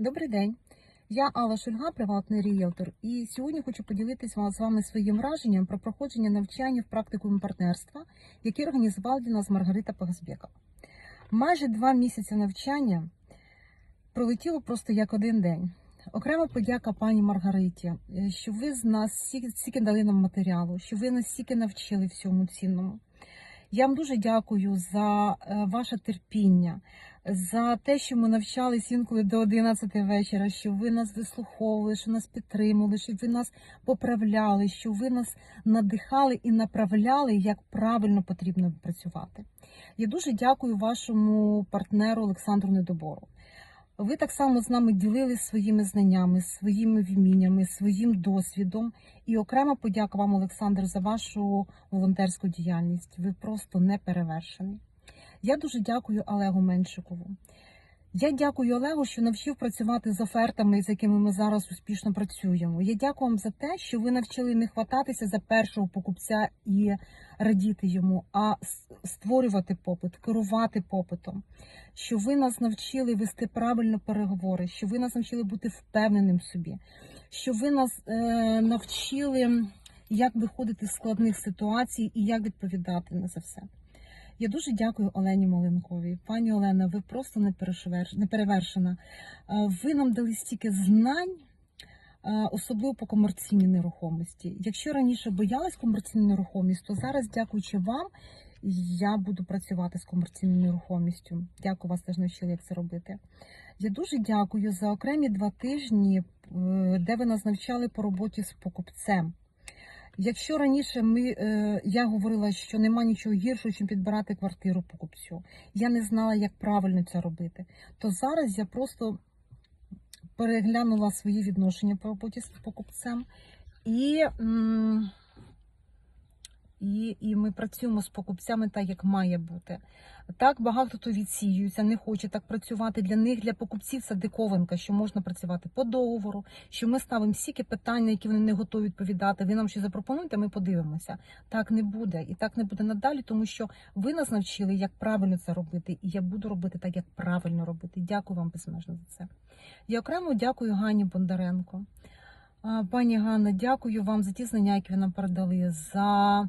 Добрий день. Я Алла Шульга, приватний ріелтор, і сьогодні хочу поділитися з вами своїм враженням про проходження навчання в практикумі партнерства, яке організувала для нас Маргарита Пагазбєка. Майже два місяці навчання пролетіло просто як один день. Окрема подяка пані Маргариті, е, що ви з нас стільки дали нам матеріалу, що ви нас стільки навчили всьому цінному. Я вам дуже дякую за е, ваше терпіння, за те, що ми навчались інколи до 11 вечора, що ви нас вислуховували, що нас підтримували, що ви нас поправляли, що ви нас надихали і направляли, як правильно потрібно працювати. Я дуже дякую вашому партнеру Олександру Недобору. Ви так само з нами ділились своїми знаннями, своїми вміннями, своїм досвідом. І окрема подяка вам, Олександр, за вашу волонтерську діяльність. Ви просто не перевершений. Я дуже дякую Олегу Меншикову. Я дякую Олегу, що навчив працювати з офертами, з якими ми зараз успішно працюємо. Я дякую вам за те, що ви навчили не хвататися за першого покупця і радіти йому, а створювати попит, керувати попитом. Що ви нас навчили вести правильно переговори, що ви нас навчили бути впевненим собі, що ви нас е, навчили, як виходити з складних ситуацій і як відповідати на це все. Я дуже дякую Олені Маленковій. Пані Олена, ви просто не перешверш- перевершена. Е, Ви нам дали стільки знань, е, особливо по комерційній нерухомості. Якщо раніше боялась комерційну нерухомість, то зараз, дякуючи вам, я буду працювати з комерційною нерухомістю. Дякую, вас теж навчили, як це робити. Я дуже дякую за окремі два тижні, е, де ви нас навчали по роботі з покупцем. Якщо раніше ми, е, я говорила, що нема нічого гіршого, ніж підбирати квартиру покупцю, я не знала, як правильно це робити, то зараз я просто переглянула свої відношення по роботі з покупцем і, м, і, і ми працюємо з покупцями так, як має бути. Так багато хто відсіюється, не хоче так працювати. Для них, для покупців, це диковинка, що можна працювати по договору, що ми ставимо стільки питань, на які вони не готові відповідати. Ви нам що запропонуєте, ми подивимося. Так не буде, і так не буде надалі, тому що ви нас навчили, як правильно це робити, і я буду робити так, як правильно робити. Дякую вам безмежно за це. Я окремо дякую Гані Бондаренко. Пані Ганна, дякую вам за ті знання, які ви нам передали, за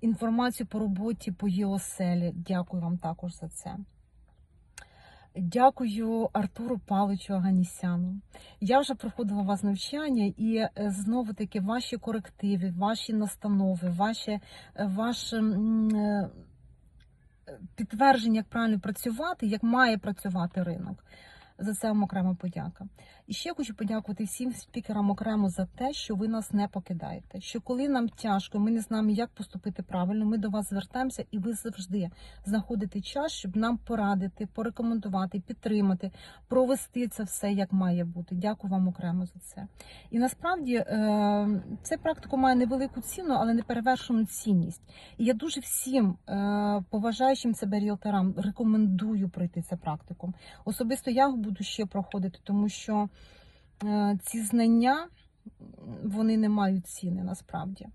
інформацію по роботі по ЄОСЕЛі. Дякую вам також за це. Дякую Артуру Павловичу Аганісяну. Я вже проходила вас навчання, і е, знову таки ваші корективи, ваші настанови, ваші, е, ваше е, підтвердження, як правильно працювати, як має працювати ринок. За це вам окрема подяка. І ще хочу подякувати всім спікерам окремо за те, що ви нас не покидаєте. Що коли нам тяжко, ми не знаємо, як поступити правильно, ми до вас звертаємося, і ви завжди знаходите час, щоб нам порадити, порекомендувати, підтримати, провести це все як має бути. Дякую вам окремо за це. І насправді е, цей практику має невелику ціну, але не перевершену цінність. І я дуже всім е, поважаючим себе ріелторам рекомендую пройти це практикум. Особисто я буду ще проходити, тому що е, ці знання вони не мають ціни насправді.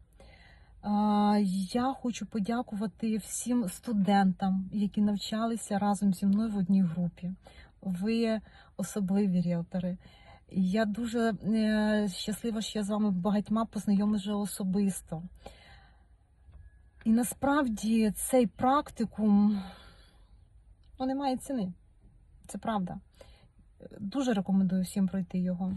Я хочу подякувати всім студентам, які навчалися разом зі мною в одній групі. Ви особливі ріелтори. Я дуже е, щаслива, що я з вами багатьма познайомилася особисто. І насправді цей практикум ну, не має ціни. Це правда. Дуже рекомендую всім пройти його.